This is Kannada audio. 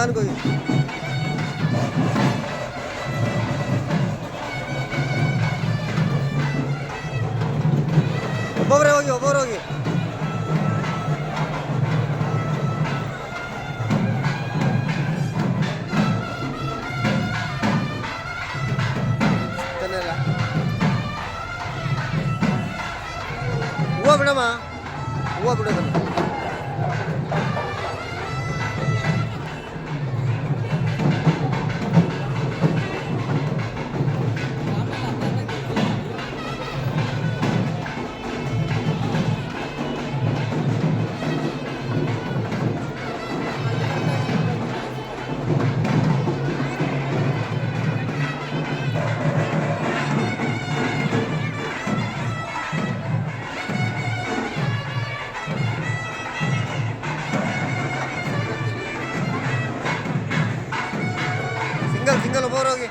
ನಿಧಾನಕ್ಕೆ ಹೋಗಿ ಒಬ್ಬೊಬ್ಬರೇ ಹೋಗಿ. ಒಬ್ಬೊಬ್ಬರು ಹೋಗಿ. ಹೂವು ಬಿಡಮ್ಮ. ಹೂವು ಬಿಡೋದನ್ನ chinga los pobres aquí.